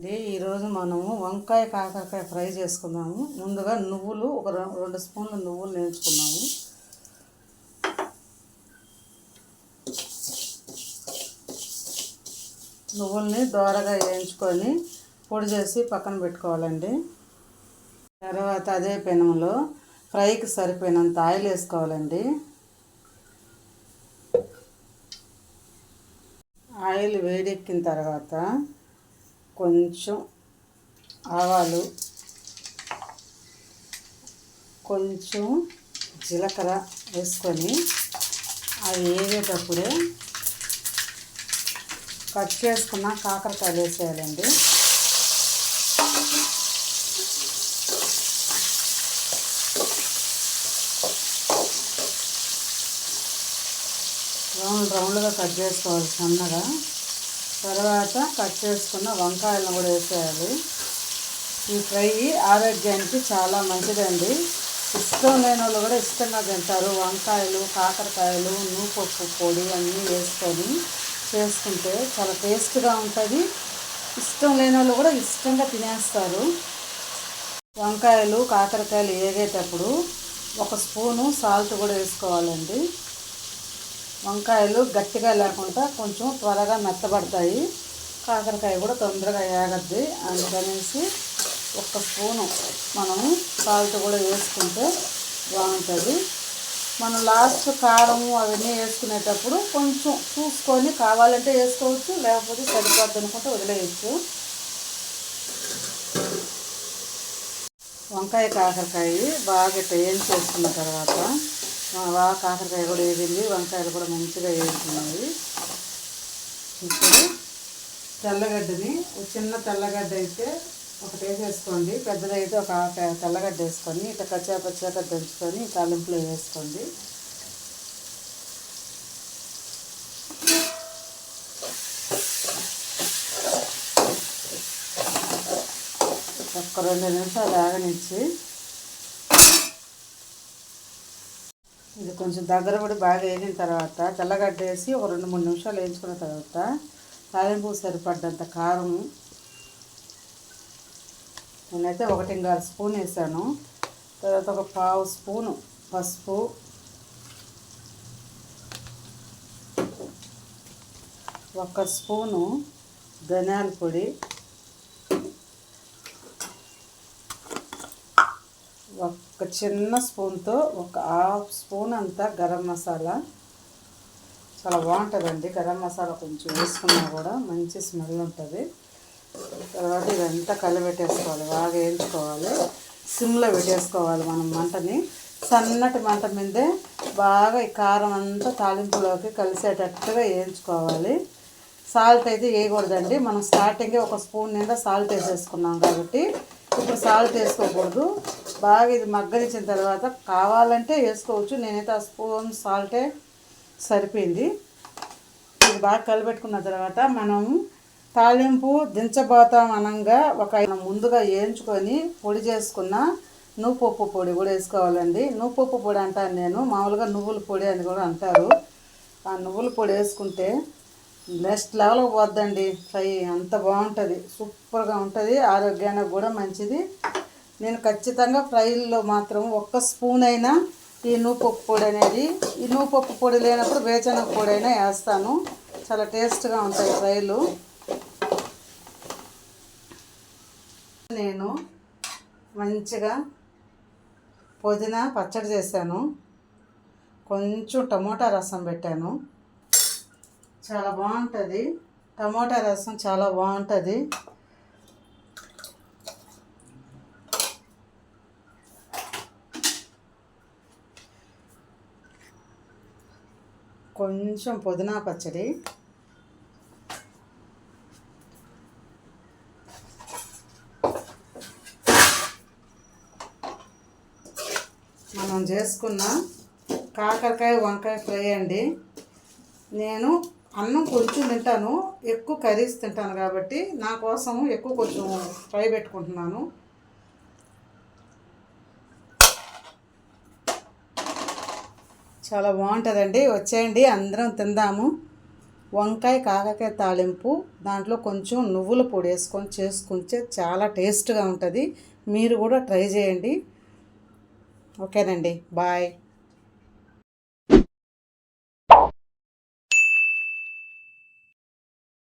ఇది ఈరోజు మనము వంకాయ కాకరకాయ ఫ్రై చేసుకుందాము. ముందుగా నువ్వులు ఒక రెండు స్పూన్లు నువ్వులు నేర్చుకున్నాము. నువ్వుల్ని దోరగా వేయించుకొని పొడి చేసి పక్కన పెట్టుకోవాలండి. తర్వాత అదే పెనంలో ఫ్రైకి సరిపోయినంత ఆయిల్ వేసుకోవాలండి. ఆయిల్ వేడెక్కిన తర్వాత కొంచెం ఆవాలు కొంచెం జీలకర్ర వేసుకొని అవి వేగేటప్పుడే కట్ చేసుకున్న కాకరకాయలు వేసేయాలండి. రౌండ్ రౌండ్గా కట్ చేసుకోవాలి సన్నగా. తర్వాత కట్ చేసుకున్న వంకాయలను కూడా వేసేయాలి. ఈ ఫ్రై ఆరోగ్యానికి చాలా మంచిదండి. ఇష్టం లేని వాళ్ళు కూడా ఇష్టంగా తింటారు. వంకాయలు కాకరకాయలు నూపప్పు పొడి అన్నీ వేసుకొని చేసుకుంటే చాలా టేస్ట్గా ఉంటుంది. ఇష్టం లేని వాళ్ళు కూడా ఇష్టంగా తినేస్తారు. వంకాయలు కాకరకాయలు వేగేటప్పుడు ఒక స్పూను సాల్ట్ కూడా వేసుకోవాలండి. వంకాయలు గట్టిగా లేకుండా కొంచెం త్వరగా మెత్తబడతాయి. కాకరకాయ కూడా తొందరగా ఏగద్ది. అందుకనేసి ఒక్క స్పూను మనము సాల్ట్ కూడా వేసుకుంటే బాగుంటుంది. మనం లాస్ట్ కారం అవన్నీ వేసుకునేటప్పుడు కొంచెం చూసుకొని కావాలంటే వేసుకోవచ్చు లేకపోతే సరిపోద్ది అనుకుంటే వదిలేయచ్చు. వంకాయ కాకరకాయ బాగా ఇట్లా వేయించేసుకున్న తర్వాత బాగా కాకరకాయ కూడా వేసింది వంకాయలు కూడా మంచిగా వేస్తున్నాయి ఇప్పుడు తెల్లగడ్డని ఒక చిన్న తెల్లగడ్డ అయితే ఒకటి వేసేసుకోండి. పెద్దదైతే ఒక తెల్లగడ్డ వేసుకొని ఇట్లా కచ్చా పచ్చాక దంచుకొని తాలింపులో వేసుకోండి. ఒక్క రెండు నిమిషాలు ఆగనిచ్చి ఇది కొంచెం దగ్గర పడి బాగా వేగిన తర్వాత తెల్లగడ్డ వేసి ఒక రెండు మూడు నిమిషాలు వేయించుకున్న తర్వాత తాలింపు సరిపడ్డంత కారం. నేనైతే ఒకటిన్నర స్పూన్ వేసాను. తర్వాత ఒక పావు స్పూను పసుపు. ఒక స్పూను ధనియాల పొడి. ఒక చిన్న స్పూన్తో ఒక హాఫ్ స్పూన్ అంతా గరం మసాలా. చాలా బాగుంటుందండి. గరం మసాలా కొంచెం వేసుకున్నా కూడా మంచి స్మెల్ ఉంటుంది. తర్వాత ఇదంతా కలిపెట్టేసుకోవాలి. బాగా వేయించుకోవాలి. సిమ్లో పెట్టేసుకోవాలి మనం మంటని. సన్నటి మంట మీదే బాగా ఈ కారం అంతా తాలింపులోకి కలిసేటట్టుగా వేయించుకోవాలి. సాల్ట్ అయితే వేయకూడదండి. మనం స్టార్టింగే ఒక స్పూన్ నిండా సాల్ట్ వేసేసుకున్నాం కాబట్టి ఇప్పుడు సాల్ట్ వేసుకోకూడదు. బాగా ఇది మగ్గనిచ్చిన తర్వాత కావాలంటే వేసుకోవచ్చు. నేనైతే ఆ స్పూన్ సాల్టే సరిపోయింది. ఇది బాగా కలిపెట్టుకున్న తర్వాత మనం తాలింపు దించబోతాం అనంగా ఒక ముందుగా వేయించుకొని పొడి చేసుకున్న నువ్వుపప్పు పొడి కూడా వేసుకోవాలండి. నువ్వుపప్పు పొడి అంటాను నేను. మామూలుగా నువ్వుల పొడి అని కూడా అంటారు. ఆ నువ్వుల పొడి వేసుకుంటే నెక్స్ట్ లెవెల్కి పోద్దండి. ఫ్రై అంత బాగుంటుంది. సూపర్గా ఉంటుంది. ఆరోగ్యానికి కూడా మంచిది. నేను ఖచ్చితంగా ఫ్రైల్లో మాత్రం ఒక్క స్పూన్ అయినా ఈ నూపప్పు పొడి అనేది ఈ నూపప్పు పొడి లేనప్పుడు వేచన పొడి అయినా వేస్తాను. చాలా టేస్ట్గా ఉంటాయి ఫ్రైలు. నేను మంచిగా పుదీనా పచ్చడి చేశాను. కొంచెం టమోటా రసం పెట్టాను. చాలా బాగుంటుంది. టమోటా రసం చాలా బాగుంటుంది. కొంచెం పుదీనా పచ్చడి. మనం చేసుకున్న కాకరకాయ వంకాయ ఫ్రై అండి. నేను అన్నం కొంచెం తింటాను ఎక్కువ కర్రీస్ తింటాను కాబట్టి నా కోసం ఎక్కువ కొంచెం ఫ్రై పెట్టుకుంటున్నాను. చాలా బాగుంటుందండి. వచ్చేయండి అందరం తిందాము. వంకాయ కాకరకాయ తాలింపు దాంట్లో కొంచెం నువ్వుల పొడి వేసుకొని చేసుకుంటే చాలా టేస్ట్గా ఉంటుంది. మీరు కూడా ట్రై చేయండి. ఓకేనండి. బాయ్.